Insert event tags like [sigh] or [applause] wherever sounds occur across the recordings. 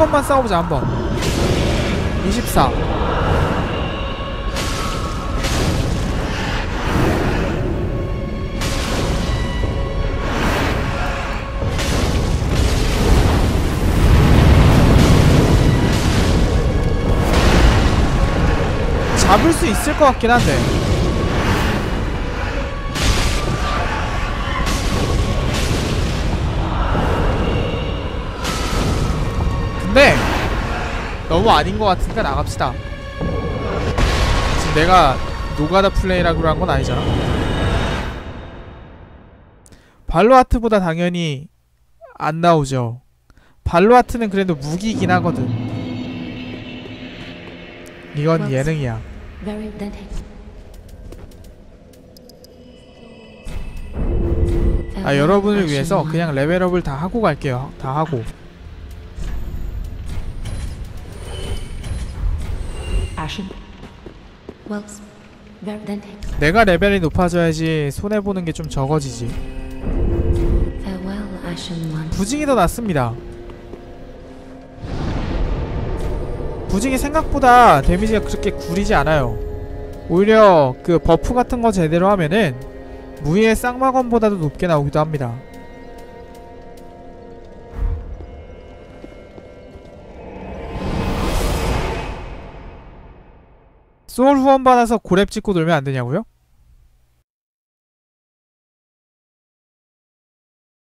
번만 싸워보자 한 번. 24 잡을 수 있을 것 같긴 한데 근데 너무 아닌 것 같으니까 나갑시다. 지금 내가 노가다 플레이라고 한 건 아니잖아. 발로하트보다 당연히 안 나오죠. 발로하트는 그래도 무기이긴 하거든. 이건 예능이야. 아 여러분을 위해서 그냥 레벨업을 다 하고 갈게요. 다 하고 내가 레벨이 높아져야지 손해보는 게 좀 적어지지. Farewell, Ashen One. 부징이 더 낫습니다. 부징이 생각보다 데미지가 그렇게 구리지 않아요. 오히려 그 버프 같은 거 제대로 하면은 무희의 쌍마검보다도 높게 나오기도 합니다 소울 후원 받아서 고렙 찍고 놀면 안 되냐고요?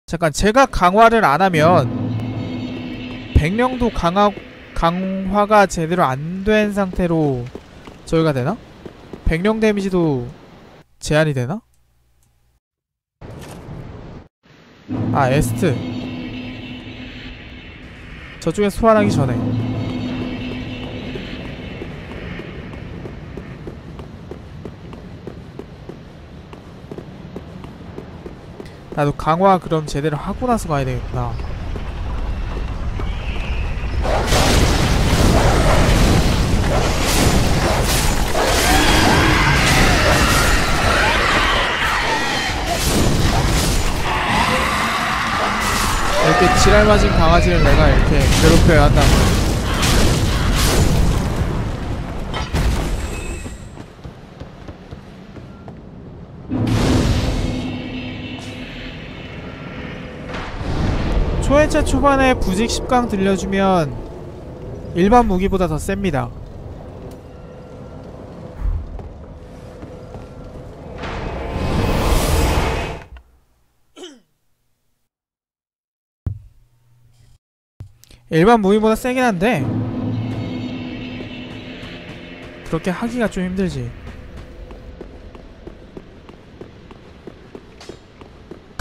잠깐 제가 강화를 안 하면 백령도 강화 강화가 제대로 안 된 상태로 저희가 되나? 백령 데미지도 제한이 되나? 아 에스트 저쪽에 소환하기 전에 나도 강화 그럼 제대로 하고 나서 가야 되겠구나 이렇게 지랄 맞은 강아지를 내가 이렇게 괴롭혀야 한다는 초회차 초반에 부직 10강 들려주면 일반 무기보다 더 셉니다. 일반 무기보다 세긴 한데 그렇게 하기가 좀 힘들지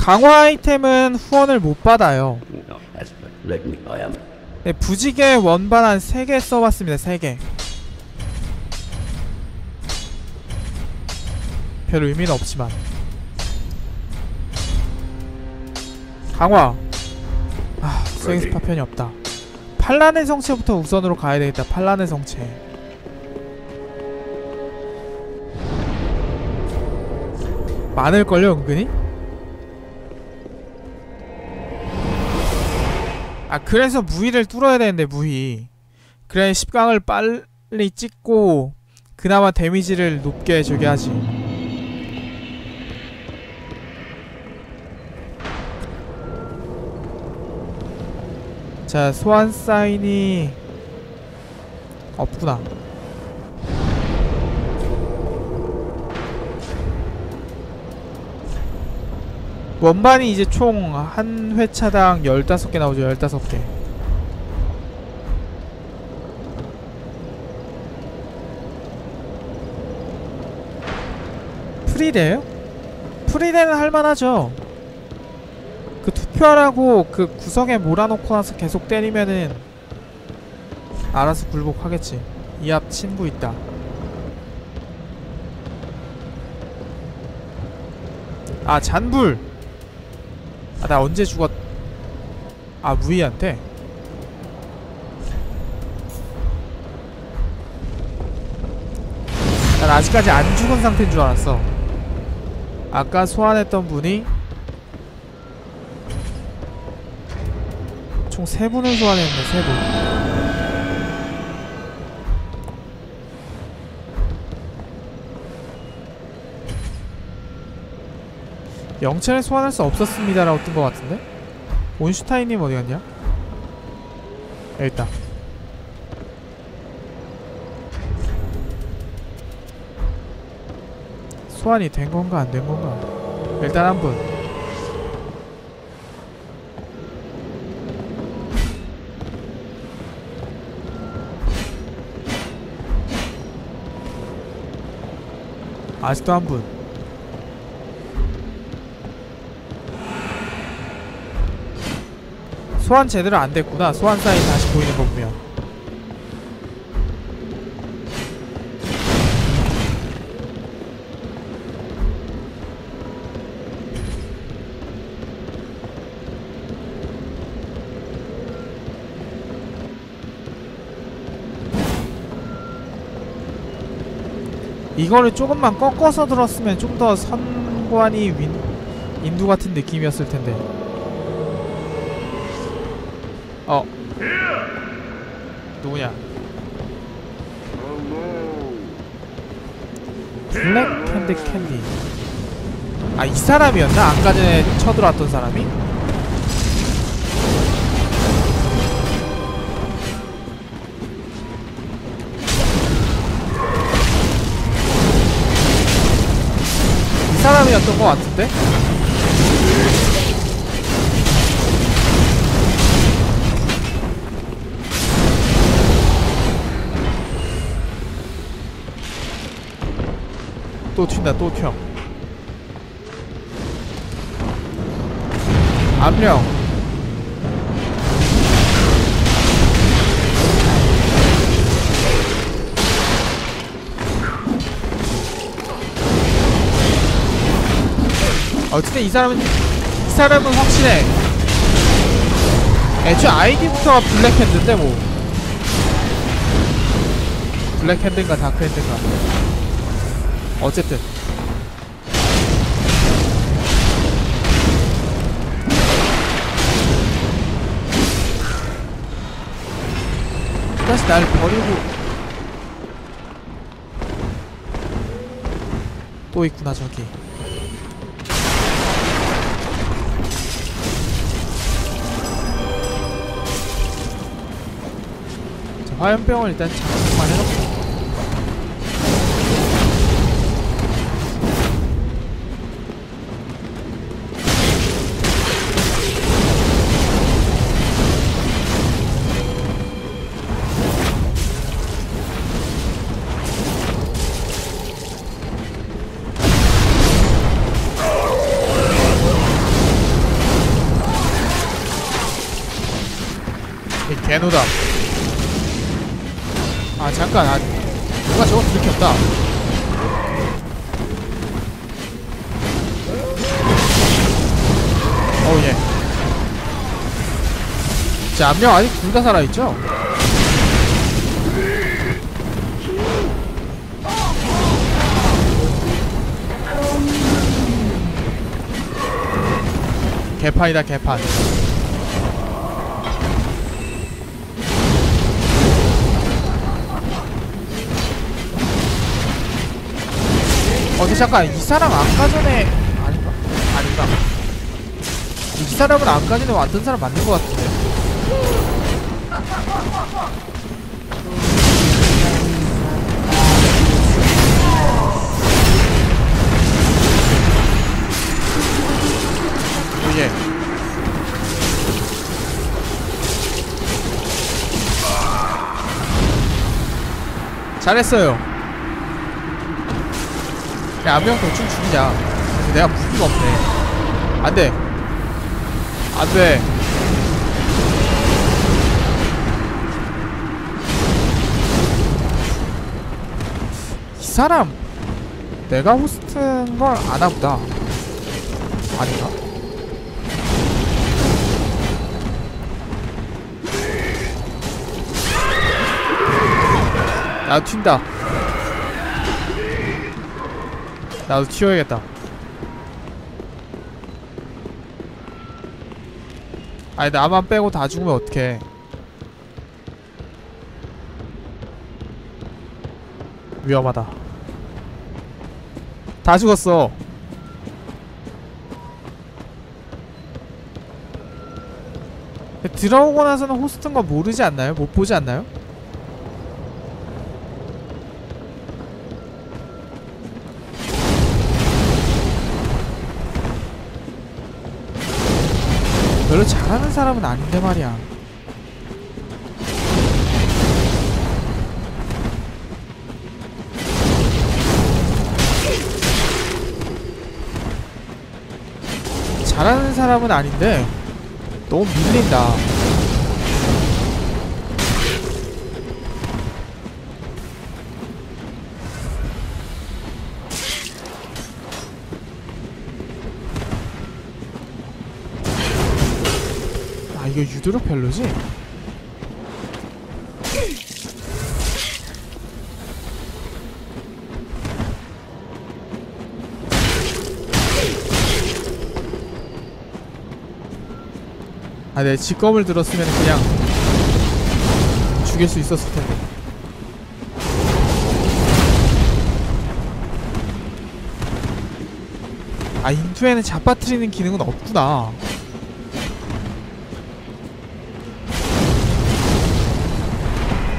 강화 아이템은 후원을 못 받아요. 네, 부직의 원반 한 3개 써봤습니다 3개. 별 의미는 없지만. 강화. 아 스윙스 파 편이 없다. 팔란의 성체부터 우선으로 가야 되겠다 팔란의 성체. 많을걸요 은근히? 아 그래서 무희를 뚫어야 되는데 무희 그래야 10강을 빨리 찍고 그나마 데미지를 높게 저기 하지. 자 소환 사인이 없구나 원반이 이제 총 한 회차당 15개 나오죠 15개. 프리데요? 프리데는 할만하죠. 그 투표하라고 그 구석에 몰아놓고 나서 계속 때리면은 알아서 굴복하겠지. 이 앞 친구 있다. 아 잔불 아 나 언제 죽었 아 무희한테 난 아직까지 안 죽은 상태인 줄 알았어 아까 소환했던 분이 총세 분을 소환했네 세 분. 영체를 소환할 수 없었습니다라고 뜬 것 같은데? 온슈타인님 어디 갔냐? 여기 있다. 소환이 된 건가 안 된 건가? 일단 한 분. 아직도 한 분. 소환 제대로 안 됐구나. 소환 사인 다시 보이는 거 보면. 이거를 조금만 꺾어서 들었으면 좀 더 선관위 윈 인두 같은 느낌이었을 텐데. 어. 누구냐? 블랙 캔디 캔디. 아, 이 사람이었나? 아까 전에 쳐들어왔던 사람이? 이 사람이었던 것 같은데? 또 튄다 또 튀어. 암령. 어쨌든 이 사람은 이 사람은 확실해. 애초에 아이디부터가 블랙핸드인데 뭐. 블랙핸드인가 다크핸드인가 어쨌든. 다시 날 버리고 또 있구나 저기. 자, 화염병을 일단 잠깐만 해놓 노다. 아 잠깐, 아 누가 저거 들켰다. 어우 예. 자, 암령 아직 둘 다 살아있죠? 개판이다 개판 근데 잠깐 이 사람 아까 전에 아닌가? 아닌가? 이 사람은 아까 전에 왔던 사람 맞는 것 같은데. 오, 예. 잘했어요. 야, 암명 대충 죽이자. 내가 무기가 없네. 안 돼. 안 돼. 이 사람 내가 호스트인 걸 아나 보다. 아닌가? 나도 튄다. 나도 튀어야겠다. 아니 나만 빼고 다 죽으면 어떡해 위험하다 다 죽었어 들어오고 나서는 호스트인 거 모르지 않나요? 못 보지 않나요? 별로 잘하는 사람은 아닌데 말이야. 잘하는 사람은 아닌데 너무 밀린다. 이거 유도력 별로지? 아, 내 직검을 들었으면 그냥 죽일 수 있었을 텐데. 아, 인투에는 잡아트리는 기능은 없구나.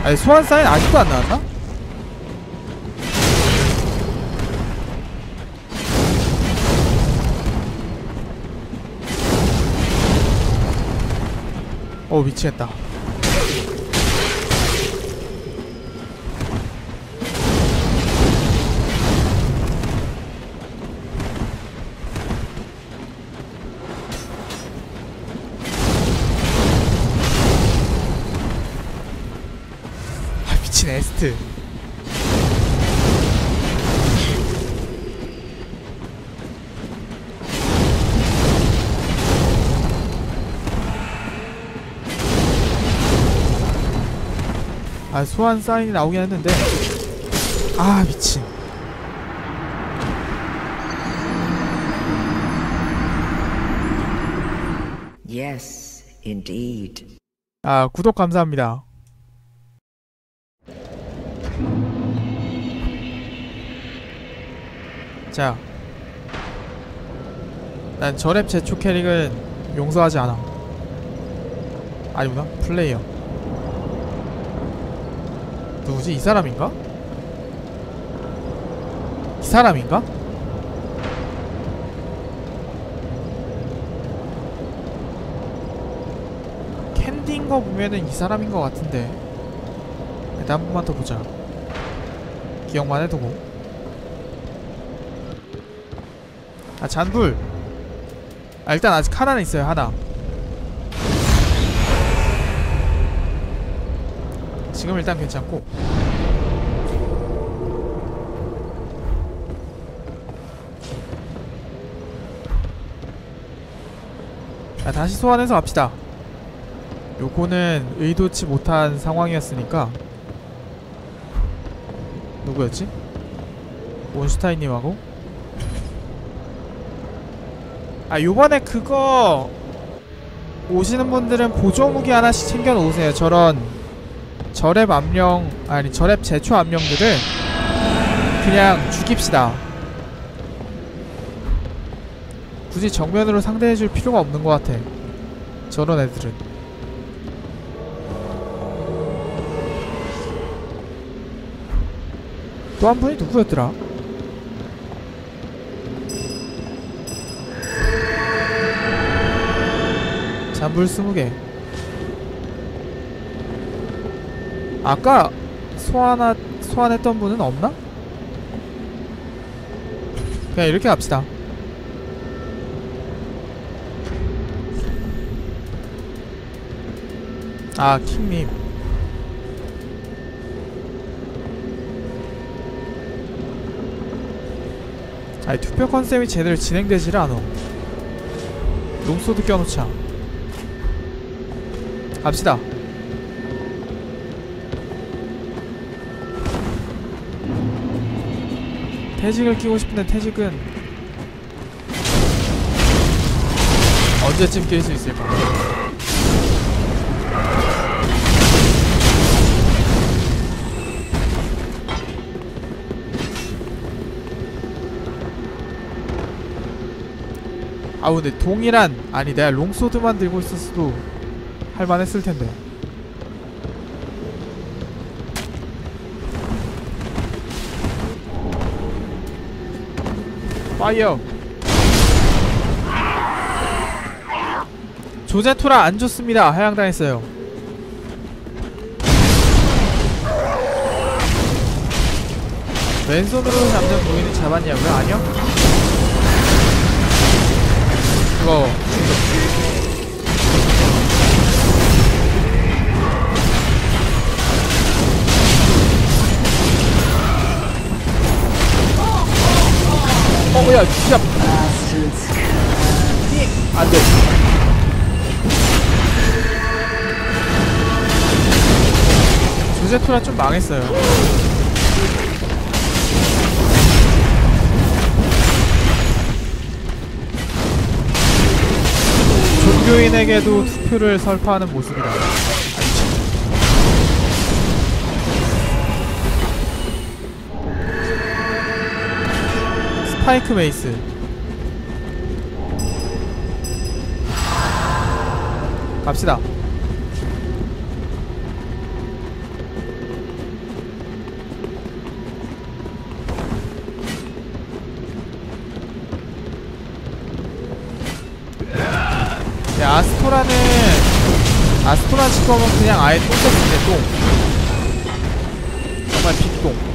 아니, 소환 사인 아직도 안 나왔나? 어 미치겠다 에스트. 아 소환 사인이 나오긴 했는데. 아 미친. Yes, indeed. 아 구독 감사합니다 자, 난 저랩 제초 캐릭은 용서하지 않아. 아니구나, 플레이어. 누구지? 이 사람인가? 이 사람인가? 캔디인 거 보면은 이 사람인 거 같은데. 일단 한 번만 더 보자. 기억만 해두고. 아 잔불. 아 일단 아직 하나는 있어요 하나. 지금 일단 괜찮고. 아 다시 소환해서 갑시다. 요거는 의도치 못한 상황이었으니까. 누구였지? 몬슈타인님하고 아 요번에 그거 오시는 분들은 보조무기 하나씩 챙겨 놓으세요. 저런 저랩 암령 아니 저랩 제초 암령들을 그냥 죽입시다. 굳이 정면으로 상대해줄 필요가 없는 것 같아. 저런 애들은. 또 한 분이 누구였더라? 잔불 20개. 아까 소환하, 소환했던 분은 없나? 그냥 이렇게 갑시다. 아 킹님. 아니 투표 컨셉이 제대로 진행되지를 않아. 롱소드 껴놓자 갑시다. 퇴직을 끼고 싶은데 퇴직은 언제쯤 낄 수 있을까? 아 근데 동일한 아니 내가 롱소드만 들고 있었어도 할만했을 텐데. 파이어. 조제토라 안 좋습니다. 하향당했어요. 왼손으로 잡는 무인을 잡았냐고요? 아니요? 그거 어, 야, 진짜. 안 돼. 조제토라 좀 망했어요. 종교인에게도 투표를 설파하는 모습이다. 파이크 메이스. 갑시다. 야, 아스토라는 아스토라 직업은 그냥 아예 똥됐는데 똥 정말 빅똥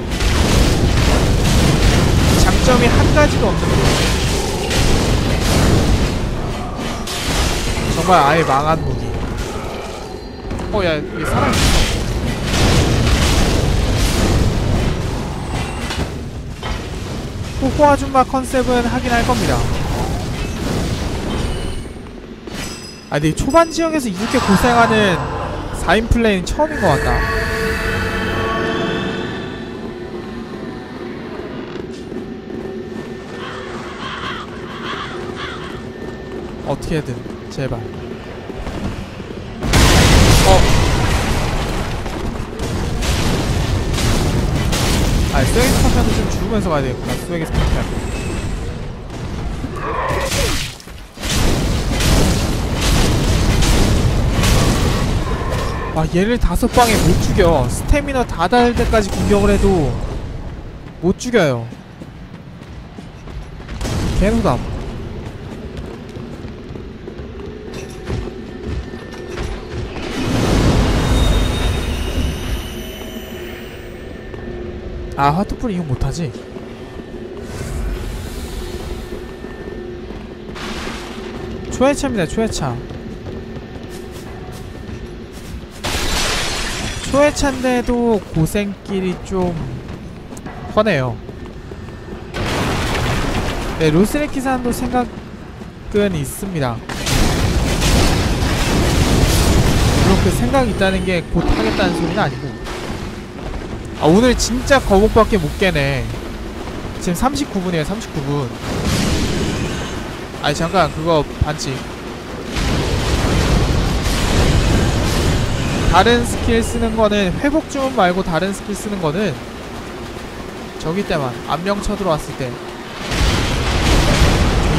장점이 한 가지도 없는 거 정말 아예 망한 무기. 어야 이게 살아있어. 호호 아줌마 컨셉은 하긴 할 겁니다. 아 근데 초반 지역에서 이렇게 고생하는 4인 플레이는 처음인 것 같다 어떻게든 제발. 어. 아, 스웨기스 파편도 좀 죽으면서 가야 되겠구나. 스웨기스 파편. 와 얘를 다섯 방에 못 죽여. 스태미너 다 닿을 때까지 공격을 해도 못 죽여요. 개노담 아 하트풀 이용 못하지? 초회차입니다 초회차. 초회차인데도 고생길이 좀 훤해요. 네 로스레키산도 생각은 있습니다. 물론 그 생각이 있다는 게 곧 하겠다는 소리는 아니고 아 오늘 진짜 거북밖에 못 깨네. 지금 39분이에요 39분. 아니 잠깐 그거 반칙. 다른 스킬 쓰는 거는 회복 주문 말고 다른 스킬 쓰는 거는 저기 때만 암령 쳐들어왔을 때.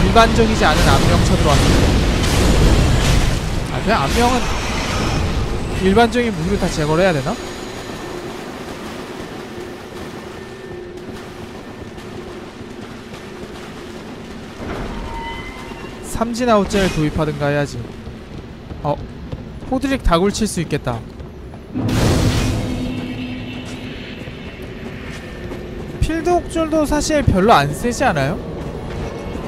일반적이지 않은 암령 쳐들어왔을 때 아 그냥 암령은 일반적인 무기를 다 제거를 해야 되나? 삼진 아웃제를 도입하든가 해야지. 어 호드릭 다굴 칠 수 있겠다. 필드 옥졸도 사실 별로 안 세지 않아요?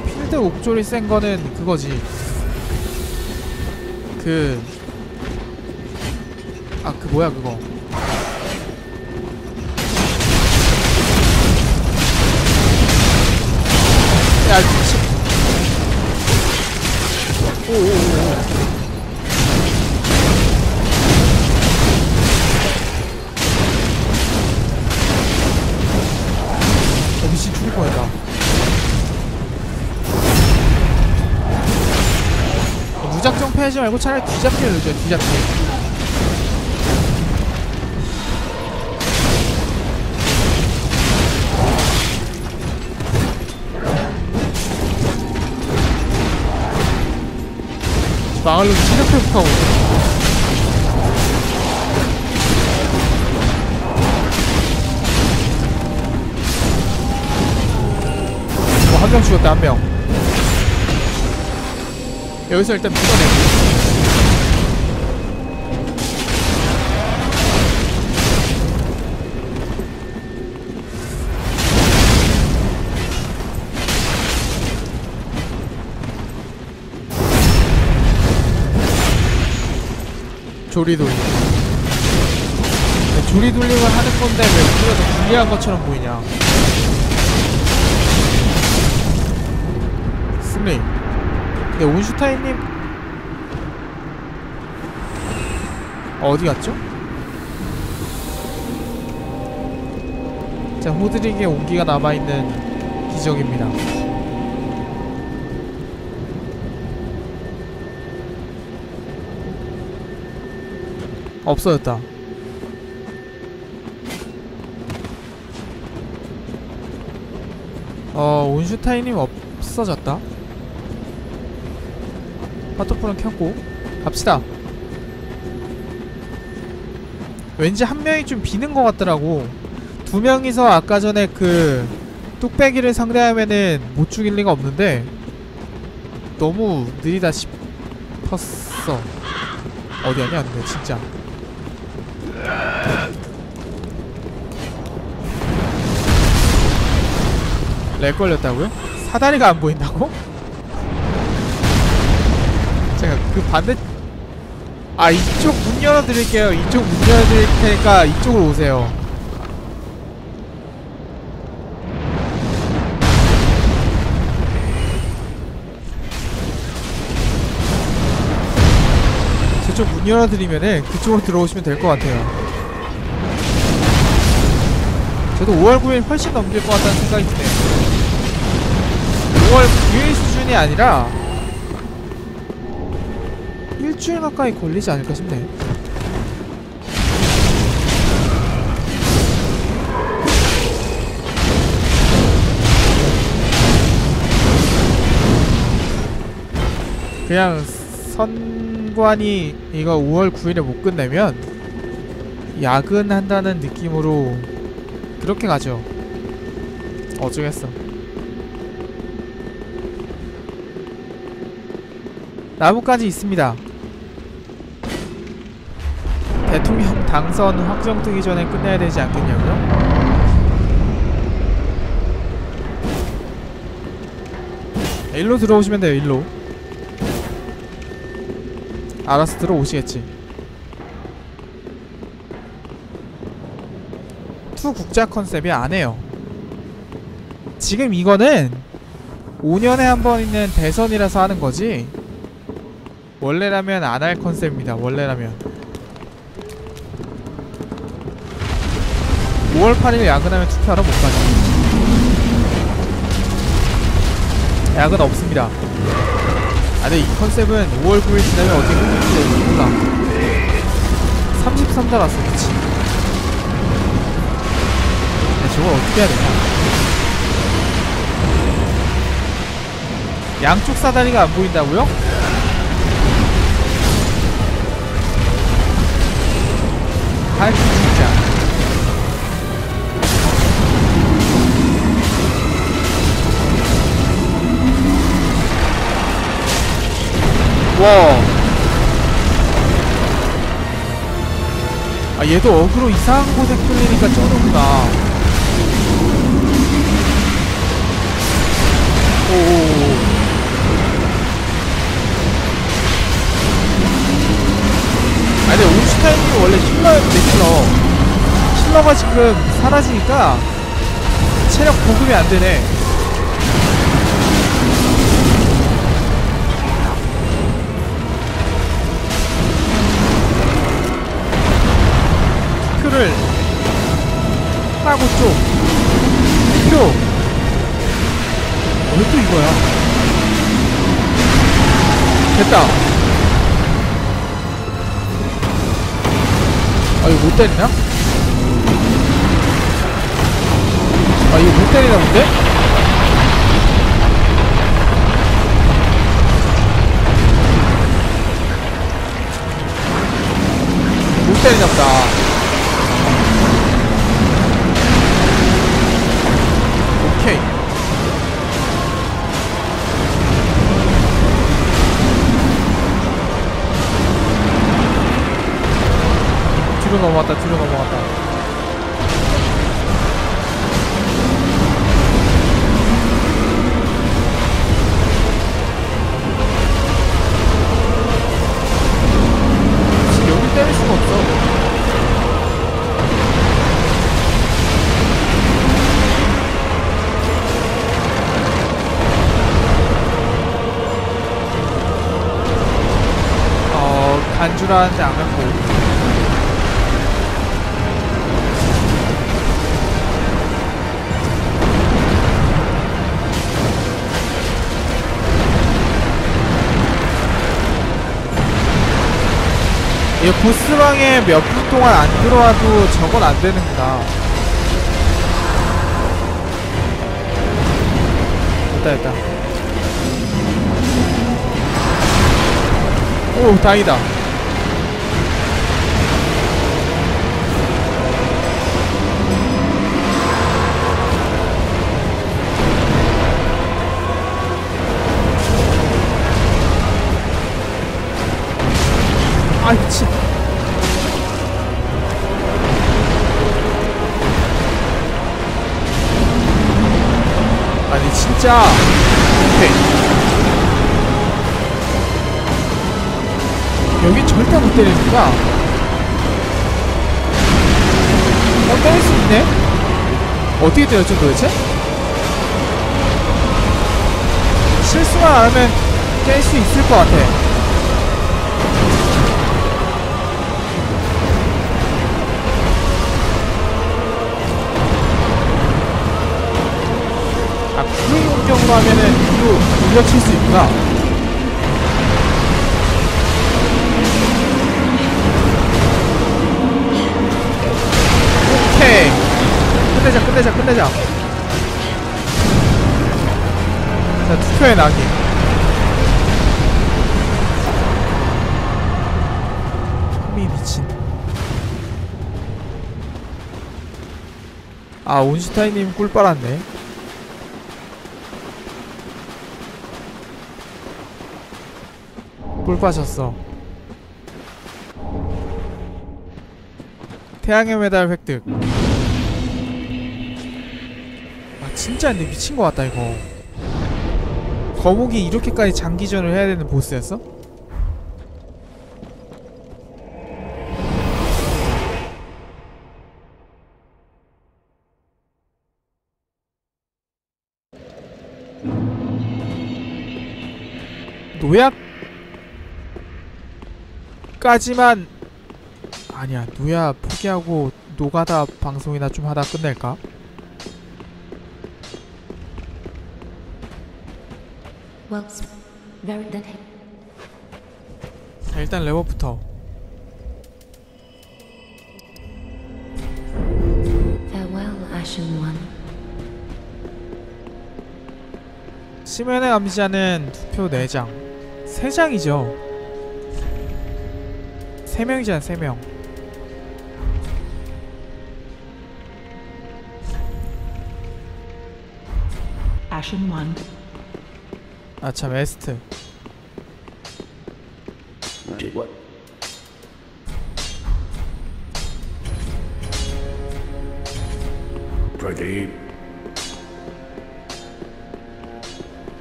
필드 옥졸이 센 거는 그거지. 그... 아 그 뭐야 그거. 야 어 미친 죽을 뻔했다. 어, 무작정 패하지 말고 차라리 뒤잡기를 넣죠 뒤잡기 망할로 체력 회복하고 있어. 어, 한명 죽었다, 한 명. 여기서 일단 밀어내. 조리 돌림. 네, 조리 돌림을 하는 건데 왜 우리가 더 불리한 것처럼 보이냐? 승리. 근데 온슈타인님 어디 갔죠? 자 호드릭의 온기가 남아있는 기적입니다. 없어졌다. 어, 온슈타인님 없어졌다. 파토프는 켰고 갑시다. 왠지 한 명이 좀 비는 것 같더라고. 두 명이서 아까 전에 그 뚝배기를 상대하면은 못 죽일 리가 없는데 너무 느리다 싶었어. 어디 아니야 근데 진짜. 렉 걸렸다고요? 사다리가 안 보인다고? 제가 그 반대 아 이쪽 문 열어드릴게요 이쪽 문 열어드릴 테니까 이쪽으로 오세요 저쪽 문 열어드리면은 그쪽으로 들어오시면 될 것 같아요 저도 5월 9일 훨씬 넘길 것 같다는 생각이 드네요 5월 9일 수준이 아니라 일주일 가까이 걸리지 않을까 싶네. 그냥 선 관이 이거 5월 9일에 못 끝내면 야근한다는 느낌으로 그렇게 가죠. 어쩌겠어. 나무까지 있습니다. 대통령 [laughs] 당선 확정되기 전에 끝내야 되지 않겠냐고요? 일로 들어오시면 돼요 일로 알아서 들어오시겠지 투 국자 컨셉이 안해요 지금 이거는 5년에 한 번 있는 대선이라서 하는 거지 원래라면 안 할 컨셉입니다. 원래라면 5월 8일 야근하면 투표하러 못 가죠. 야근 없습니다. 아 근데 이 컨셉은 5월 9일 지나면 어떻게 끝날지 몰라. 33 달았어 그치? 야, 저걸 어떻게 해야 되나? 양쪽 사다리가 안 보인다고요? 할수 와. 아 얘도 어그로 이상한 곳에 끌리니까 쩌는구나. 오오오. 아니 근데 온슈타인이 원래 힐러였는데 힐러 힐러가 지금 사라지니까 체력 보급이 안 되네 큐를 하고 쪽 큐. 왜또 이거야 됐다 아 이거 못 때리나? 아 이거 못 때리나 본데? 때리나 보다 넘어갔다 뒤로 넘어갔다. 여기 때릴 수가 없어. 어 간주라한테 이 보스방에 몇 분 동안 안 들어와도 저건 안 되는구나. 됐다, 됐다. 오, 다행이다. 아, 미친. 아니 진짜. 오케이. 여기 절대 못 때리는구나. 어 때릴 수 있네? 어떻게 때렸죠 도대체? 실수만 안 하면 깰 수 있을 것 같아 아, 하면은 뒤로 물려칠 수 있구나. 오케이. 끝내자, 끝내자, 끝내자. 자, 투표의 낙이. 미 미친. 아, 온슈타인님 꿀 빨았네. 꿀 빠졌어. 태양의 메달 획득. 아 진짜 근데 미친 것 같다 이거. 거북이 이렇게까지 장기전을 해야 되는 보스였어? 노약 까지만. 아니야 누야 포기하고 노가다 방송이나 좀 하다 끝낼까? 자, 일단 레버부터. 시면에 감시자는 투표 4장. 3장이죠 3명이잖아 3명 Ashen One. 아참 에스트.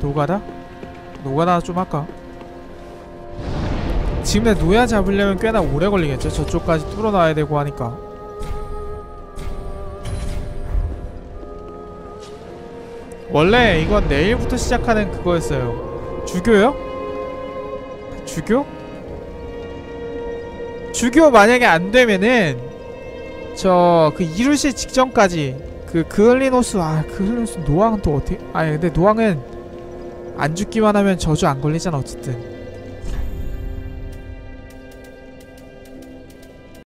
노가다? 노가다 좀 할까? 지금 내 노야 잡으려면 꽤나 오래 걸리겠죠 저쪽까지 뚫어놔야 되고 하니까 원래 이건 내일부터 시작하는 그거였어요 주교요? 주교? 주교 만약에 안 되면은 저 그 이루시 직전까지 그 그을리노스 아 그을리노스 노왕은 또 어떻게 아니 근데 노왕은 안 죽기만 하면 저주 안 걸리잖아 어쨌든